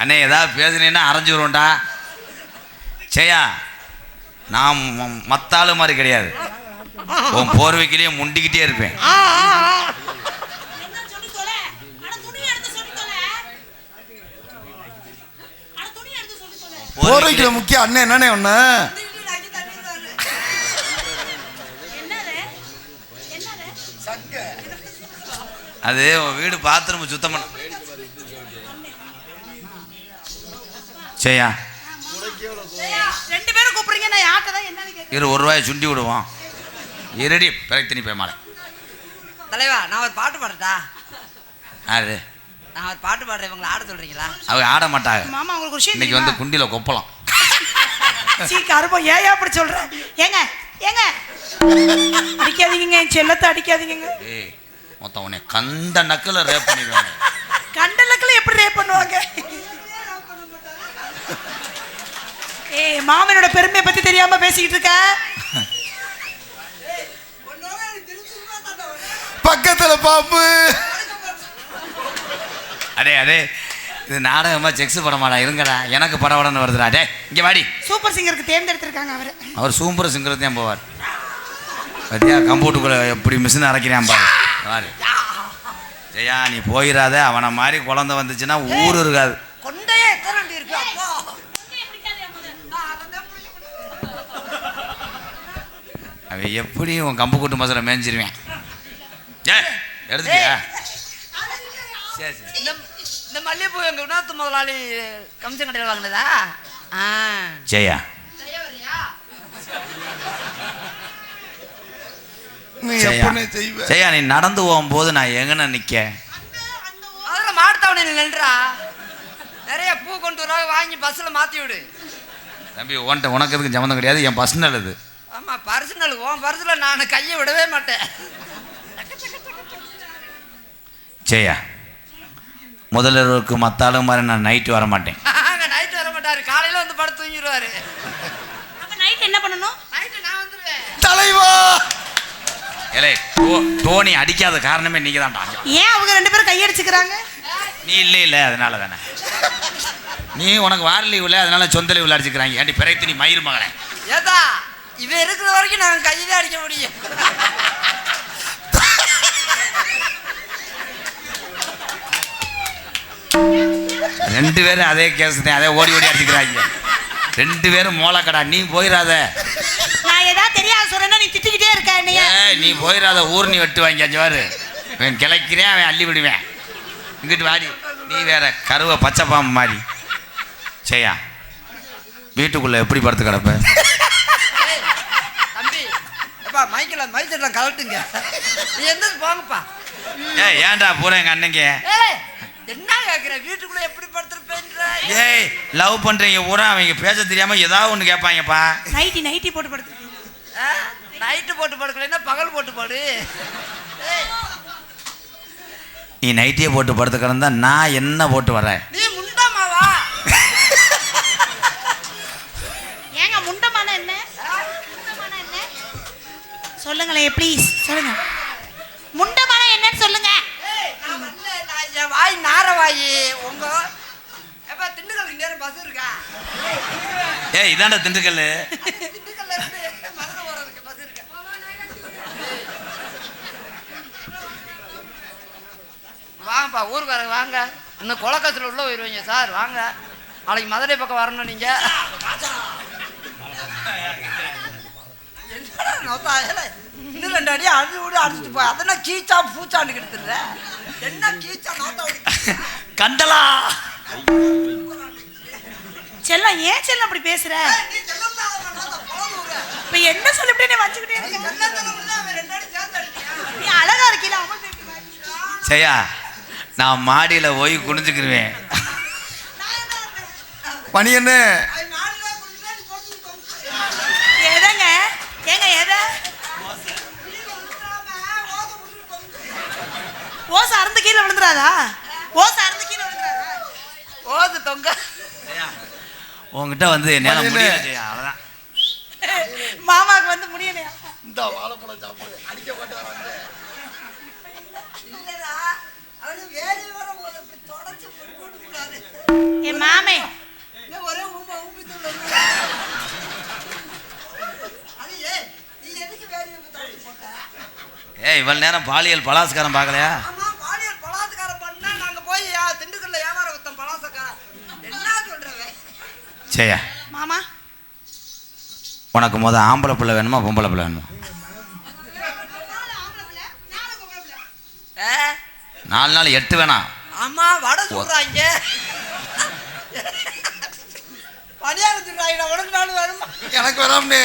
அண்ணே ஏதாவது பேசுனீன்னா அரைஞ்சு வருவோம்டா செய்யா நான் ம- மத்த ஆளு மாதிரி கிடையாது. உன் போர்வைக்கிலேயே முண்டிக்கிட்டே இருப்பேன். போர்வைக்கிற முக்கிய அண்ணன் என்னண்ணே ஒண்ணு அது உன் வீடு பாத்ரூம் சுத்தம் பண்ண செய்யா ரெண்டு பேரும் கூப்பிடுறீங்க நான் யார்கிட்ட தான் என்னன்னு இரு ஒரு ரூபாயை சுண்டி விடுவோம். இருடி பிரச்சனை போய் மாலை. தலைவா நான் ஒரு பாட்டு பாடுறதா யாரு? நான் ஒரு பாட்டு பாடுறேன் இவங்களை ஆட சொல்றீங்களா? அவங்க ஆட மாட்டாங்க. மாமா உங்களுக்கு ஒரு இன்னைக்கு வந்து குண்டில கொப்பலாம் சீ கருப்பம் ஏன் அப்படி சொல்ற? ஏங்க ஏங்க? அடிக்காதீங்க என் செல்லத்தை அடிக்காதீங்க ஏய் மொத்தம் உன்னை கந்த நக்கில் ரேப் பண்ணிடுவாங்க. கண்டலக்கில் எப்படி ரேப் பண்ணுவாங்க? ஏய் மாமனோட பெருமையை பத்தி தெரியாம பேசிக்கிட்டு இருக்க? பக்கத்துல பாம்பு அடே அடே இது நாடகமா செக்ஸ் படமாடா இருங்கடா. எனக்கு படபடன்னு வருதுடா. டே இங்கே வாடி. சூப்பர் சிங்கருக்கு தேர்ந்தெடுத்திருக்காங்க அவரு. அவர் சூம்பர் சிங்கர் தான் போவார். பத்தியா கம்ப்யூட்டருக்குள்ள எப்படி மிஷின் அரைக்கிறான் பாரு. பாரு ஜெயா நீ போயிடாத அவனை மாதிரி குழந்தை வந்துச்சுன்னா ஊர் இருக்காது. அவன் எப்படி உன் கம்பு கூட்டு மசாலா மேய்ஞ்சிருவேன் ஏ எடுத்துட்டியா சரி சரி. இந்த இந்த மல்லிகைப்பூ எங்க உணர்த்து முதலாளி கமிஷன் கடையில் வாங்கினதா? ஆ. ஜெயா. நீ ஜெயா. நீ நடந்து போகும்போது நான் எங்கன நிற்க அதில் மாட்டுத்தாவணியில் நின்றா நிறைய பூ கொண்டு வர வாங்கி பஸ்ஸில் மாற்றி விடு. தம்பி உன்ட்ட உனக்கு எதுக்கு சம்மந்தம் கிடையாது என் பர்சனல் இது ஆமாம் பர்சனல் உன் பர்சனில் நான் கையை விடவே மாட்டேன். ஜெயா முதல்வருக்கு மத்தாளும் மாதிரி நான் நைட்டு வர மாட்டேன். நைட்டு வர மாட்டாரு. காலையில் வந்து படுத்து தூங்கிடுவாரு அப்ப நைட் என்ன பண்ணணும்? நைட்டு நான் வந்துடுவேன் தலைவா! ஏலே டோனி அடிக்காத காரணமே நீங்க தான்டா ஏன் அவங்க ரெண்டு பேரும் கையடிச்சுக்கிறாங்க? நீ இல்லை இல்லை அதனால தானே நீ உனக்கு வார லீவ் இல்லை அதனால சொந்த லீவில் அடிச்சுக்கிறாங்க. ஏன்டி பிறகு நீ மயிர் மகளே. ஏதா இவன் இருக்கிற வரைக்கும் நாங்கள் கையிலே அடிக்க முடியும். ரெண்டு பேரும் அதே கேஸ் தான் அதே ஓடி ஓடி அடிச்சுக்கிறாங்க. ரெண்டு பேரும் மோளக்கடா நீ போயிடாத நான் ஏதாவது தெரியாது சொல்றேன்னா நீ திட்டிக்கிட்டே இருக்க என்னைய. நீ போயிடாத ஊர் நீ வெட்டு வாங்கி அஞ்சுவாரு அவன் கிளைக்கிறேன் அவன் அள்ளி விடுவேன். இங்கிட்டு வாடி நீ வேற கருவை பச்சை பாம்பு மாதிரி. செய்யா வீட்டுக்குள்ள எப்படி படுத்து கிடப்ப? ஏய், தம்பி எப்பா மைக்கில் மைசெல்லாம் கலட்டுங்க நீ எந்த போங்கப்பா ஏய் ஏன்டா பூரா எங்க அண்ணங்க ஏய் என்ன கேட்குற வீட்டுக்குள்ள எப்படி படுத்துருப்பேன்ற? ஏய் லவ் பண்றீங்க பூரா அவங்க பேச தெரியாம ஏதாவது ஒன்று கேட்பாங்கப்பா. நைட்டி நைட்டி போட்டு படுத்து நைட்டு போட்டு படுக்கலைன்னா பகல் போட்டு படு? நீ நைட்டியே போட்டு படுத்து கிடந்தா நான் என்ன போட்டு வரேன்? சொல்லுங்களேன் ப்ளீஸ் சொல்லுங்க. முண்டமான என்னன்னு சொல்லுங்க. ஏய், நான் வரல, நான் என் வாய் நார வாய் உங்க எப்பா திண்டுக்கல் நேரம் பஸ் இருக்கா? ஏய் இதாண்டா திண்டுக்கல் திண்டுக்கல்ல இருந்து மதுரை போறதுக்கு பஸ் இருக்கா. வாங்கப்பா ஊருக்காரங்க வாங்க. இன்னும் கொலக்கத்தில் உள்ள போயிடுவீங்க சார். வாங்க. நாளைக்கு மதுரை பக்கம் வரணும் நீங்க. என்னடா நோத்தா, ஏலே, இன்னும் ரெண்டு அடி அடிச்சு விடு அடிச்சுட்டு போய் அதென்ன கீச்சா பூச்சாண்டு கிடத்துற என்ன கீச்சா நோத்தா. கண்டலா செல்லம் ஏன் செல்லம் அப்படி பேசுற. இப்ப என்ன சொல்லிவிட்டே நீ வச்சுக்கிட்டே நீ அடி அழகா இருக்கீல. செய்யா நான் மாடியில் போய் குனிஞ்சுக்கிருவேன் மணி என்ன ஒரு தொங்க? உங்ககிட்ட வந்து என்னால முடியல ஜெயா அவ்வளவுதான். மாமாக்கு வந்து முடியலையா? இந்த வாழைப்பழம் சாப்பாடு. அடிக்க மாட்டாரு என் மாமே. ஏய் இவ்வளவு நேரம் பாலியல் பலாஸ்காரம் பார்க்கலையா? சரியா மாமா. உனக்கு முத ஆம்பளை பிள்ளை வேணுமா பொம்பளை பிள்ளை வேணுமா? நாலு நாள் எட்டு வேணாம் ஆமா வடை சொல்றாங்க பணியாரம் சொல்றாங்க உனக்கு நாள் வேணுமா? எனக்கு வராமனே